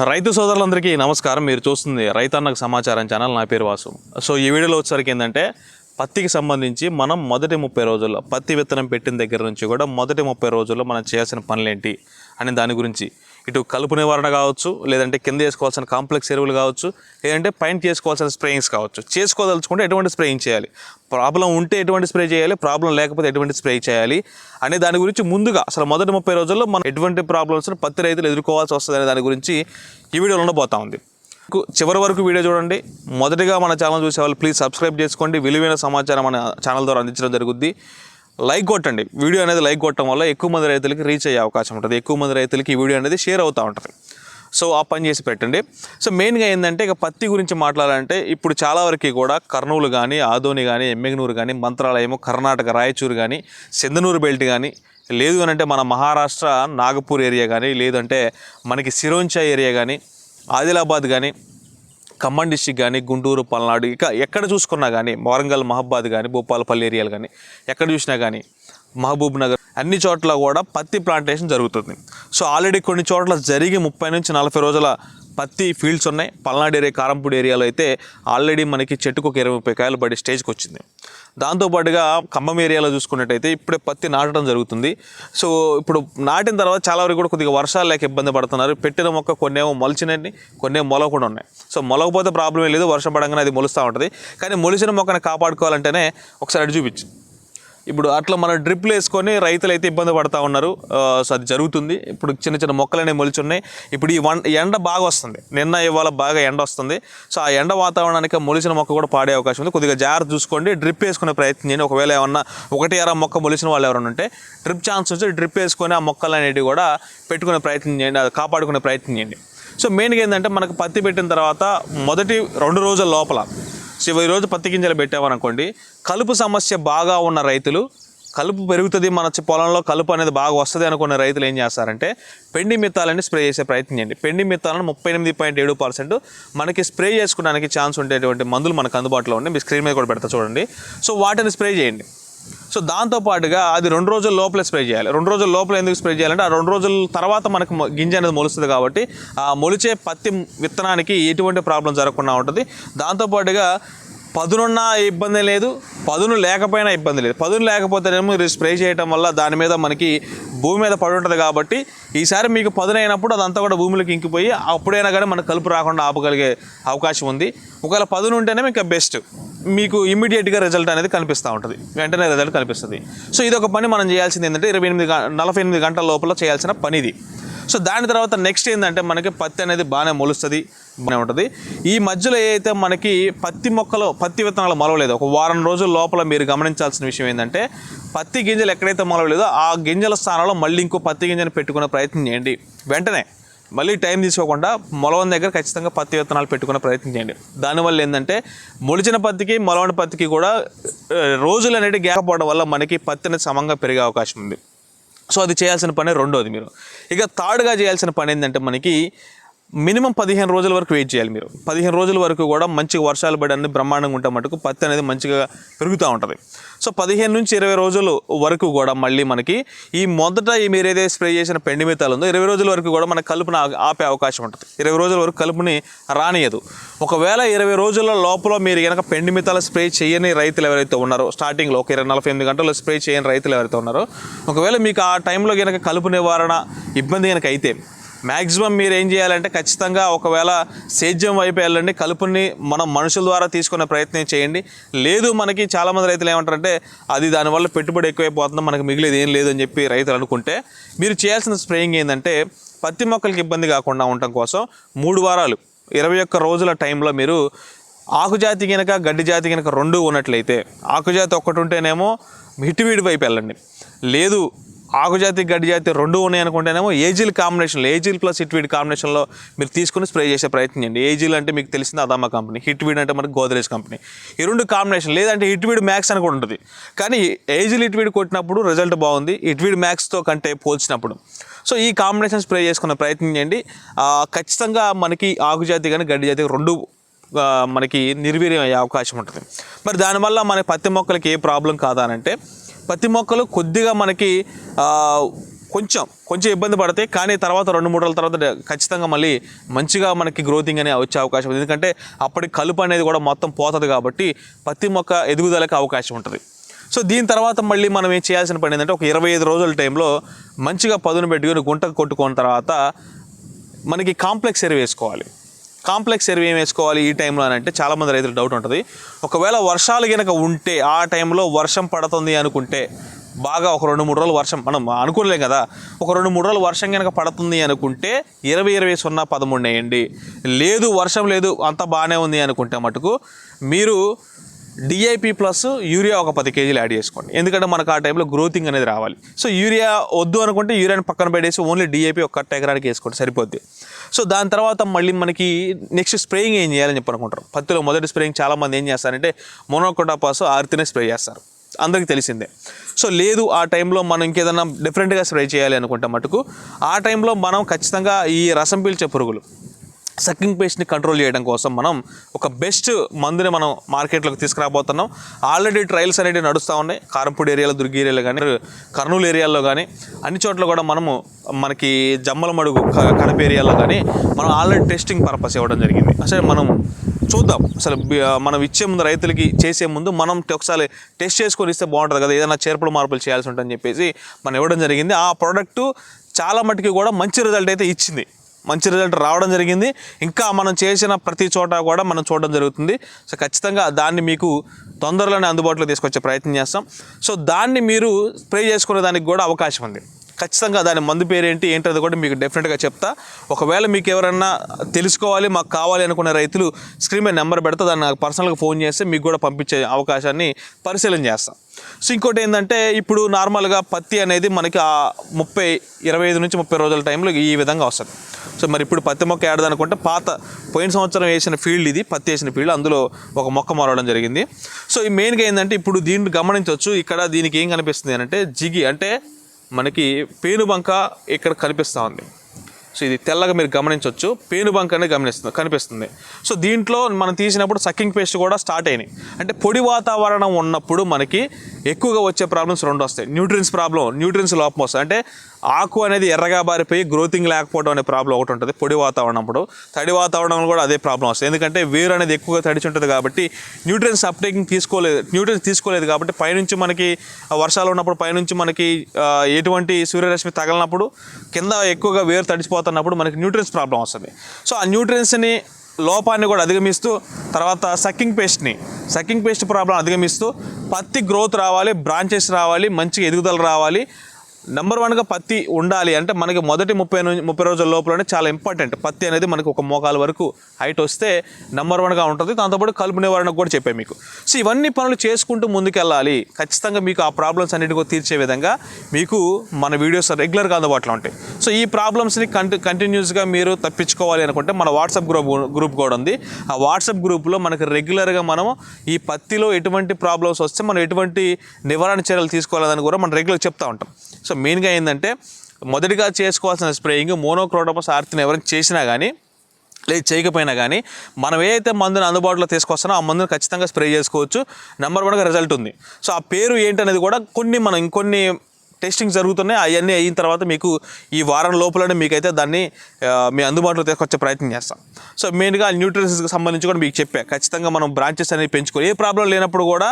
రైతు సోదరులందరికీ నమస్కారం. మీరు చూస్తుంది రైతన్నకు సమాచారం ఛానల్. నా పేరు వాసు. సో ఈ వీడియోలో వచ్చేసరికి ఏంటంటే పత్తికి సంబంధించి మనం మొదటి ముప్పై రోజుల్లో పత్తి విత్తనం పెట్టిన దగ్గర నుంచి కూడా మొదటి ముప్పై రోజుల్లో మనం చేయాల్సిన పనులేంటి అనే దాని గురించి ఇటు కలుపు నివారణ కావచ్చు లేదంటే కింద చేసుకోవాల్సిన కాంప్లెక్స్ ఎరువులు కావచ్చు లేదంటే పైన చేసుకోవాల్సిన స్ప్రేయింగ్స్ కావచ్చు. చేసుకోదలుచుకుంటే ఎటువంటి స్ప్రేయింగ్ చేయాలి. ప్రాబ్లం ఉంటే ఎటువంటి స్ప్రే చేయాలి ప్రాబ్లం లేకపోతే ఎటువంటి స్ప్రే చేయాలి అనే దాని గురించి ముందుగా అసలు మొదటి ముప్పై రోజుల్లో మనం ఎటువంటి ప్రాబ్లమ్స్ పత్తి రైతులు ఎదుర్కోవాల్సి వస్తుంది అనే దాని గురించి ఈ వీడియోలో ఉండబోతా ఉంది. కు- చివరి వరకు వీడియో చూడండి. మొదటిగా మన ఛానల్ చూసే వాళ్ళు ప్లీజ్ సబ్స్క్రైబ్ చేసుకోండి. విలువైన సమాచారం మన ఛానల్ ద్వారా అందించడం జరుగుద్ది. లైక్ కొట్టండి. వీడియో అనేది లైక్ కొట్టడం వల్ల ఎక్కువ మంది రైతులకి రీచ్ అయ్యే అవకాశం ఉంటుంది. ఎక్కువ మంది రైతులకి ఈ వీడియో అనేది షేర్ అవుతూ ఉంటుంది. సో ఆ పని చేసి పెట్టండి. సో మెయిన్గా ఏంటంటే ఇక పత్తి గురించి మాట్లాడాలంటే ఇప్పుడు చాలా వరకు కూడా కర్నూలు కానీ ఆదోని కానీ ఎమ్మెగనూరు కానీ మంత్రాలయము కర్ణాటక రాయచూరు కానీ సెందనూరు బెల్ట్ కానీ లేదు అని అంటే మన మహారాష్ట్ర నాగపూర్ ఏరియా కానీ లేదంటే మనకి సిరోంచా ఏరియా కానీ ఆదిలాబాద్ కానీ ఖమ్మం డిస్టిక్ కానీ గుంటూరు పల్నాడు ఇక ఎక్కడ చూసుకున్నా కానీ వరంగల్ మహబాద్ కానీ భూపాలపల్లి ఏరియాలు కానీ ఎక్కడ చూసినా కానీ మహబూబ్ నగర్. అన్ని చోట్ల కూడా పత్తి ప్లాంటేషన్ జరుగుతుంది. సో ఆల్రెడీ కొన్ని చోట్ల జరిగి ముప్పై నుంచి నలభై రోజుల పత్తి ఫీల్డ్స్ ఉన్నాయి. పల్నాడు ఏరియా కారంపూడి ఏరియాలో అయితే ఆల్రెడీ మనకి చెట్టుకు ఒక ఇరవై ముప్పై కాయలు పడే స్టేజ్కి వచ్చింది. దాంతోపాటుగా ఖమ్మం ఏరియాలో చూసుకున్నట్టయితే ఇప్పుడే పత్తి నాటడం జరుగుతుంది. సో ఇప్పుడు నాటిన తర్వాత చాలా వరకు కూడా కొద్దిగా వర్షాలు లేక ఇబ్బంది పడుతున్నారు. పెట్టిన మొక్క కొన్నేమో మొలిచినవి కొన్నేమో మొలవకుండా ఉన్నాయి. సో మొలకపోతే ప్రాబ్లం లేదు. వర్షం పడంగానే అది మొలుస్తూ ఉంటుంది. కానీ మొలిచిన మొక్కని కాపాడుకోవాలంటేనే ఒకసారి అడి చూపించింది ఇప్పుడు అట్లా మనం డ్రిప్లు వేసుకొని రైతులు అయితే ఇబ్బంది పడతా ఉన్నారు. సో అది జరుగుతుంది. ఇప్పుడు చిన్న చిన్న మొక్కలనే మొలిచున్నాయి. ఇప్పుడు ఈ వన్ ఎండ బాగా వస్తుంది. నిన్న ఇవాళ బాగా ఎండ వస్తుంది. సో ఆ ఎండ వాతావరణానికి మొలిచిన మొక్క కూడా పాడే అవకాశం ఉంది. కొద్దిగా జాగ్రత్త చూసుకోండి. డ్రిప్ వేసుకునే ప్రయత్నం చేయండి. ఒకవేళ ఏమన్నా ఒకటి అర మొక్క మొలిచిన వాళ్ళు ఎవరైనా ఉంటే డ్రిప్ ఛాన్స్ వచ్చి డ్రిప్ వేసుకొని ఆ మొక్కలు అనేటివి కూడా పెట్టుకునే ప్రయత్నం చేయండి. అది కాపాడుకునే ప్రయత్నం చేయండి. సో మెయిన్గా ఏంటంటే మనకు పత్తి పెట్టిన తర్వాత మొదటి రెండు రోజుల లోపల సో ఈరోజు రోజు పత్తి గింజలు పెట్టామనుకోండి కలుపు సమస్య బాగా ఉన్న రైతులు కలుపు పెరుగుతుంది మన పొలంలో కలుపు అనేది బాగా వస్తుంది అనుకున్న రైతులు ఏం చేస్తారంటే పెండి మిత్తాలని స్ప్రే చేసే ప్రయత్నం చేయండి. పెండి మిత్తాలను ముప్పై ఎనిమిది పాయింట్ ఏడు పర్సెంట్ మనకి స్ప్రే చేసుకోవడానికి ఛాన్స్ ఉండేటువంటి మందులు మనకు అందుబాటులో ఉండి మీ స్క్రీన్ మీద కూడా పెడతా చూడండి. సో వాటిని స్ప్రే చేయండి. సో దాంతోపాటుగా అది రెండు రోజుల లోపల స్ప్రే చేయాలి. రెండు రోజుల లోపల ఎందుకు స్ప్రే చేయాలంటే ఆ రెండు రోజుల తర్వాత మనకు గింజ అనేది మొలుస్తుంది కాబట్టి ఆ మొలిచే పత్తి విత్తనానికి ఎటువంటి ప్రాబ్లం జరగకుండా ఉంటుంది. దాంతోపాటుగా పదునున్న ఇబ్బంది లేదు పదును లేకపోయినా ఇబ్బంది లేదు. పదును లేకపోతేనేమో ఇది స్ప్రే చేయటం వల్ల దాని మీద మనకి భూమి మీద పడి ఉంటుంది కాబట్టి ఈసారి మీకు పదునైనప్పుడు అదంతా కూడా భూమిలోకి ఇంకిపోయి అప్పుడైనా కానీ మనకు కలుపు రాకుండా ఆపగలిగే అవకాశం ఉంది. ఒకవేళ పదును ఉంటేనే ఇంకా బెస్ట్. మీకు ఇమీడియట్గా రిజల్ట్ అనేది కనిపిస్తూ ఉంటుంది. వెంటనే రిజల్ట్ కనిపిస్తుంది. సో ఇది ఒక పని మనం చేయాల్సింది ఏంటంటే ఇరవై ఎనిమిది నలభై ఎనిమిది గంటల లోపల చేయాల్సిన పని ఇది సో దాని తర్వాత నెక్స్ట్ ఏంటంటే మనకి పత్తి అనేది బాగానే మొలుస్తుంది బాగానే ఉంటుంది. ఈ మధ్యలో ఏదైతే మనకి పత్తి మొక్కలు పత్తి విత్తనాలు మొలవలేదు ఒక వారం రోజుల లోపల మీరు గమనించాల్సిన విషయం ఏంటంటే పత్తి గింజలు ఎక్కడైతే మొలవలేదో ఆ గింజల స్థానంలో మళ్ళీ ఇంకో పత్తి గింజను పెట్టుకునే ప్రయత్నం చేయండి. వెంటనే. మళ్ళీ టైం తీసుకోకుండా మొలవన దగ్గర ఖచ్చితంగా పత్తి విత్తనాలు పెట్టుకునే ప్రయత్నం చేయండి. దానివల్ల ఏంటంటే మొలిచిన పత్తికి మొలవని పత్తికి కూడా రోజులు అనేది గ్యాపపోవడం వల్ల మనకి పత్తి అనేది సమంగా పెరిగే అవకాశం ఉంది. సో అది చేయాల్సిన పని రెండోది మీరు. ఇక థర్డ్గా చేయాల్సిన పని ఏంటంటే మనకి మినిమం పదిహేను రోజుల వరకు వెయిట్ చేయాలి మీరు. పదిహేను రోజుల వరకు కూడా మంచిగా వర్షాలు పడి అన్ని బ్రహ్మాండంగా ఉంటే మటుకు పత్తి అనేది మంచిగా పెరుగుతూ ఉంటుంది. సో పదిహేను నుంచి ఇరవై రోజుల వరకు కూడా మళ్ళీ మనకి ఈ మొదట ఈ మీరు ఏదైతే స్ప్రే చేసిన పెండి మిత్తాలు ఉందో ఇరవై రోజుల వరకు కూడా మన కలుపుని ఆ- ఆపే అవకాశం ఉంటుంది. ఇరవై రోజుల వరకు కలుపుని రానియదు. ఒకవేళ ఇరవై రోజుల లోపల మీరు కనుక పెండి మిత్తాలు స్ప్రే చేయని రైతులు ఎవరైతే ఉన్నారో స్టార్టింగ్లో ఒక ఇరవై నలభై ఎనిమిది గంటలు స్ప్రే చేయని రైతులు ఎవరైతే ఉన్నారో ఒకవేళ మీకు ఆ టైంలో కనుక కలుపు నివారణ ఇబ్బంది కనుక అయితే మ్యాక్సిమం మీరు ఏం చేయాలంటే ఖచ్చితంగా ఒకవేళ సేద్యం వైపు వెళ్ళండి కలుపుని మనం మనుషుల ద్వారా తీసుకునే ప్రయత్నం చేయండి. లేదు మనకి చాలామంది రైతులు ఏమంటారంటే అది దానివల్ల పెట్టుబడి ఎక్కువైపోతుంది మనకి మిగిలేదు ఏం లేదు అని చెప్పి రైతులు అనుకుంటే మీరు చేయాల్సిన స్ప్రేయింగ్ ఏంటంటే పత్తి మొక్కలకి ఇబ్బంది కాకుండా ఉండటం కోసం మూడు వారాలు ఇరవై ఒక్క రోజుల టైంలో మీరు ఆకుజాతి కనుక గడ్డి జాతి కనుక రెండు ఉన్నట్లయితే ఆకుజాతి ఒక్కటి ఉంటేనేమో హిట్టువీడి వైపు వెళ్ళండి. లేదు ఆకుజాతి గడ్డి జాతి రెండు ఉన్నాయి అనుకుంటేనేమో ఏజిల్ కాంబినేషన్లో ఏజిల్ ప్లస్ హిట్వీడ్ కాంబినేషన్లో మీరు తీసుకుని స్ప్రే చేసే ప్రయత్నం చేయండి. ఏజిల్ అంటే మీకు తెలిసింది అదామా కంపెనీ హిట్వీడ్ అంటే మనకి గోద్రేజ్ కంపెనీ. ఈ రెండు కాంబినేషన్ లేదంటే హిట్వీడ్ మ్యాక్స్ అని కూడా ఉంటుంది. కానీ ఏజిల్ హిట్వీడ్ కొట్టినప్పుడు రిజల్ట్ బాగుంది హిట్వీడ్ మ్యాక్స్తో కంటే పోల్చినప్పుడు. సో ఈ కాంబినేషన్ స్ప్రే చేసుకునే ప్రయత్నం చేయండి. ఖచ్చితంగా మనకి ఆకుజాతి కానీ గడ్డి జాతి రెండు మనకి నిర్వీర్యం అయ్యే అవకాశం ఉంటుంది. మరి దానివల్ల మన పత్తి మొక్కలకి ఏ ప్రాబ్లం కాదనంటే ప్రతి పత్తి మొక్కలు కొద్దిగా మనకి కొంచెం కొంచెం ఇబ్బంది పడతాయి. కానీ తర్వాత రెండు మూడు రోజుల తర్వాత ఖచ్చితంగా మళ్ళీ మంచిగా మనకి గ్రోతింగ్ అనేది వచ్చే అవకాశం ఉంది. ఎందుకంటే అప్పటికి కలుపు అనేది కూడా మొత్తం పోతుంది కాబట్టి పత్తి మొక్క ఎదుగుదలకు అవకాశం ఉంటుంది. సో దీని తర్వాత మళ్ళీ మనం ఏం చేయాల్సిన పని ఏంటంటే ఒక ఇరవై ఐదు రోజుల టైంలో మంచిగా పదును పెట్టుకొని గుంటకు కొట్టుకున్న తర్వాత మనకి కాంప్లెక్స్ ఎరువు వేసుకోవాలి. కాంప్లెక్స్ ఎరువు ఏం వేసుకోవాలి ఈ టైంలో అని అంటే చాలామంది రైతులు డౌట్ ఉంటుంది. ఒకవేళ వర్షాలు కనుక ఉంటే ఆ టైంలో వర్షం పడుతుంది అనుకుంటే బాగా ఒక రెండు మూడు రోజులు వర్షం మనం అనుకోలేం కదా ఒక రెండు మూడు రోజులు వర్షం కనుక పడుతుంది అనుకుంటే ఇరవై ఇరవై సున్నా పదమూడు వేయండి. లేదు వర్షం లేదు అంత బాగానే ఉంది అనుకుంటే మటుకు మీరు డిఐపి ప్లస్ యూరియా ఒక పది కేజీలు యాడ్ చేసుకోండి. ఎందుకంటే మనకు ఆ టైంలో గ్రోతింగ్ అనేది రావాలి. సో యూరియా వద్దు అనుకుంటే యూరియాని పక్కన పెట్టేసి ఓన్లీ డిఐపి ఒక ఎకరానికి వేసుకోండి సరిపోద్ది. సో దాని తర్వాత మళ్ళీ మనకి నెక్స్ట్ స్ప్రేయింగ్ ఏం చేయాలని చెప్పి అనుకుంటారు. పత్తిలో మొదటి స్ప్రేయింగ్ చాలామంది ఏం చేస్తారంటే మోనోకోటాపాస్ ఆర్తినే స్ప్రే చేస్తారు. అందరికీ తెలిసిందే. సో లేదు ఆ టైంలో మనం ఇంకేదైనా డిఫరెంట్గా స్ప్రే చేయాలి అనుకుంటే మటుకు ఆ టైంలో మనం ఖచ్చితంగా ఈ రసం పీల్చే పురుగులు సక్కింగ్ పేస్ట్ని కంట్రోల్ చేయడం కోసం మనం ఒక బెస్ట్ మందుని మనం మార్కెట్లోకి తీసుకురాబోతున్నాం. ఆల్రెడీ ట్రయల్స్ అనేవి నడుస్తూ ఉన్నాయి. కారంపూడి ఏరియాలో దుర్గి ఏరియాలో కానీ కర్నూలు ఏరియాలో కానీ అన్ని చోట్ల కూడా మనము మనకి జమ్మలమడుగు కడప ఏరియాలో కానీ మనం ఆల్రెడీ టెస్టింగ్ పర్పస్ ఇవ్వడం జరిగింది. అసలు మనం చూద్దాం. అసలు మనం ఇచ్చే ముందు రైతులకి చేసే ముందు మనం ఒకసారి టెస్ట్ చేసుకొని ఇస్తే బాగుంటుంది కదా ఏదైనా చేర్పులు మార్పులు చేయాల్సి ఉంటుందని చెప్పేసి మనం ఇవ్వడం జరిగింది. ఆ ప్రోడక్ట్ చాలా మటుకు కూడా మంచి రిజల్ట్ అయితే ఇచ్చింది. మంచి రిజల్ట్ రావడం జరిగింది. ఇంకా మనం చేసిన ప్రతి చోట కూడా మనం చూడడం జరుగుతుంది. సో ఖచ్చితంగా దాన్ని మీకు తొందరలోనే అందుబాటులో తీసుకొచ్చే ప్రయత్నం చేస్తాం. సో దాన్ని మీరు స్ప్రే చేసుకునే దానికి కూడా అవకాశం ఉంది. ఖచ్చితంగా దాని మందు పేరు ఏంటి ఏంటది కూడా మీకు డెఫినెట్గా చెప్తా. ఒకవేళ మీకు ఎవరన్నా తెలుసుకోవాలి మాకు కావాలి అనుకునే రైతులు స్క్రీన్ మీద నెంబర్ పెడితే దాన్ని నాకు పర్సనల్గా ఫోన్ చేస్తే మీకు కూడా పంపించే అవకాశాన్ని పరిశీలన చేస్తాం. సో ఇంకోటి ఏంటంటే ఇప్పుడు నార్మల్గా పత్తి అనేది మనకి ఆ ముప్పై ఇరవై ఐదు నుంచి ముప్పై రోజుల టైంలో ఈ విధంగా వస్తుంది. సో మరి ఇప్పుడు పత్తి మొక్క ఏడదనుకుంటే పాత పోయిన సంవత్సరం వేసిన ఫీల్డ్ ఇది పత్తి వేసిన ఫీల్డ్ అందులో ఒక మొక్క మారడం జరిగింది. సో ఈ మెయిన్గా ఏంటంటే ఇప్పుడు దీన్ని గమనించవచ్చు ఇక్కడ దీనికి ఏం కనిపిస్తుంది అంటే జిగి అంటే మనకి పేనుబంక ఇక్కడ కనిపిస్తూ ఉంది. సో ఇది తెల్లగా మీరు గమనించవచ్చు పేనుబంక అనేది గమనిస్తుంది కనిపిస్తుంది. సో దీంట్లో మనం తీసినప్పుడు సకింగ్ పేస్ట్ కూడా స్టార్ట్ అయినాయి. అంటే పొడి వాతావరణం ఉన్నప్పుడు మనకి ఎక్కువగా వచ్చే ప్రాబ్లమ్స్ రెండు వస్తాయి. న్యూట్రియన్స్ ప్రాబ్లం న్యూట్రియన్స్ లోపం వస్తాయి. అంటే ఆకు అనేది ఎర్రగా బారిపోయి గ్రోతింగ్ లేకపోవడం అనే ప్రాబ్లం ఒకటి ఉంటుంది పొడి వాతావరణం అప్పుడు తడి వాతావరణంలో కూడా అదే ప్రాబ్లం వస్తుంది. ఎందుకంటే వేరు అనేది ఎక్కువగా తడిచి ఉంటుంది కాబట్టి న్యూట్రియన్స్ అప్టేకింగ్ తీసుకోలేదు న్యూట్రియన్స్ తీసుకోలేదు కాబట్టి పైనుంచి మనకి వర్షాలు ఉన్నప్పుడు పైనుంచి మనకి ఎటువంటి సూర్యరశ్మి తగలనప్పుడు కింద ఎక్కువగా వేరు తడిచిపోతున్నప్పుడు మనకి న్యూట్రియన్స్ ప్రాబ్లం వస్తుంది. సో ఆ న్యూట్రియన్స్ని లోపాన్ని కూడా అధిగమిస్తూ తర్వాత సక్కింగ్ పేస్ట్ని సక్కింగ్ పేస్ట్ ప్రాబ్లం అధిగమిస్తూ పత్తి గ్రోత్ రావాలి బ్రాంచెస్ రావాలి మంచిగా ఎదుగుదల రావాలి నెంబర్ వన్గా పత్తి ఉండాలి అంటే మనకి మొదటి ముప్పై నుంచి ముప్పై రోజుల లోపలనే చాలా ఇంపార్టెంట్ పత్తి అనేది మనకి ఒక మోకాల వరకు హైట్ వస్తే నెంబర్ వన్గా ఉంటుంది. దాంతోపాటు కలుపు నివారణకు కూడా చెప్పాను మీకు. సో ఇవన్నీ పనులు చేసుకుంటూ ముందుకెళ్ళాలి. ఖచ్చితంగా మీకు ఆ ప్రాబ్లమ్స్ అన్నిటి కూడా తీర్చే విధంగా మీకు మన వీడియోస్ రెగ్యులర్గా అందుబాటులో ఉంటాయి. సో ఈ ప్రాబ్లమ్స్ని కంటి కంటిన్యూస్గా మీరు తప్పించుకోవాలి అనుకుంటే మన వాట్సాప్ గ్రూప్ గ్రూప్ కూడా ఉంది. ఆ వాట్సాప్ గ్రూప్లో మనకి రెగ్యులర్గా మనం ఈ పత్తిలో ఎటువంటి ప్రాబ్లమ్స్ వస్తే మనం ఎటువంటి నివారణ చర్యలు తీసుకోవాలని కూడా మనం రెగ్యులర్ చెప్తా ఉంటాం. సో మెయిన్గా ఏంటంటే మొదటిగా చేసుకోవాల్సిన స్ప్రేయింగ్ మోనోక్రోటోపస్ ఆర్తిని ఎవరికి చేసినా కానీ లేదు చేయకపోయినా కానీ మనం ఏదైతే మందుని అందుబాటులో తీసుకొస్తానో ఆ మందుని ఖచ్చితంగా స్ప్రే చేసుకోవచ్చు. నెంబర్ వన్గా రిజల్ట్ ఉంది. సో ఆ పేరు ఏంటనేది కూడా కొన్ని మనం ఇంకొన్ని టెస్టింగ్ జరుగుతున్నాయి అవన్నీ అయిన తర్వాత మీకు ఈ వారం లోపలనే మీకైతే దాన్ని మీ అందుబాటులో తీసుకొచ్చే ప్రయత్నం చేస్తాం. సో మెయిన్గా న్యూట్రిషన్స్కి సంబంధించి కూడా మీకు చెప్పా ఖచ్చితంగా మనం బ్రాంచెస్ అనేవి పెంచుకోవాలి ఏ ప్రాబ్లం లేనప్పుడు కూడా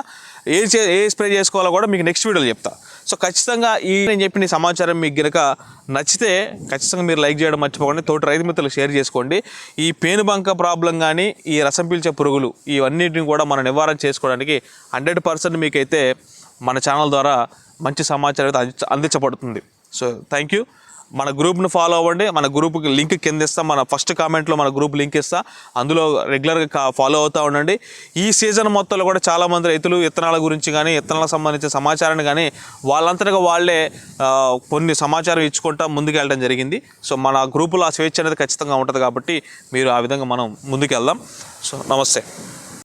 ఏ ఏ స్ప్రే చేసుకోవాలో కూడా మీకు నెక్స్ట్ వీడియోలో చెప్తా. సో ఖచ్చితంగా ఈ నేను చెప్పిన సమాచారం మీకు గనక నచ్చితే ఖచ్చితంగా మీరు లైక్ చేయడం మర్చిపోకండి తోటి రైతు మిత్రులు షేర్ చేసుకోండి. ఈ పేనుబంక ప్రాబ్లం కానీ ఈ రసం పీల్చే పురుగులు ఇవన్నిటిని కూడా మనం నివారణ చేసుకోవడానికి హండ్రెడ్ పర్సెంట్ మీకైతే మన ఛానల్ ద్వారా మంచి సమాచారం అయితే అందించబడుతుంది. సో థ్యాంక్ యూ మన గ్రూప్ను ఫాలో అవ్వండి. మన గ్రూప్కి లింక్ కింద ఇస్తాం. మన ఫస్ట్ కామెంట్లో మన గ్రూప్ లింక్ ఇస్తా. అందులో రెగ్యులర్గా ఫాలో అవుతూ ఉండండి. ఈ సీజన్ మొత్తంలో కూడా చాలామంది రైతులు విత్తనాల గురించి కానీ విత్తనాలకు సంబంధించిన సమాచారాన్ని కానీ వాళ్ళంతటిగా వాళ్ళే కొన్ని సమాచారం ఇచ్చుకుంటా ముందుకెళ్ళడం జరిగింది. సో మన గ్రూపులో ఆ స్వేచ్ఛ అనేది ఖచ్చితంగా ఉంటుంది కాబట్టి మీరు ఆ విధంగా మనం ముందుకెళ్దాం. సో నమస్తే.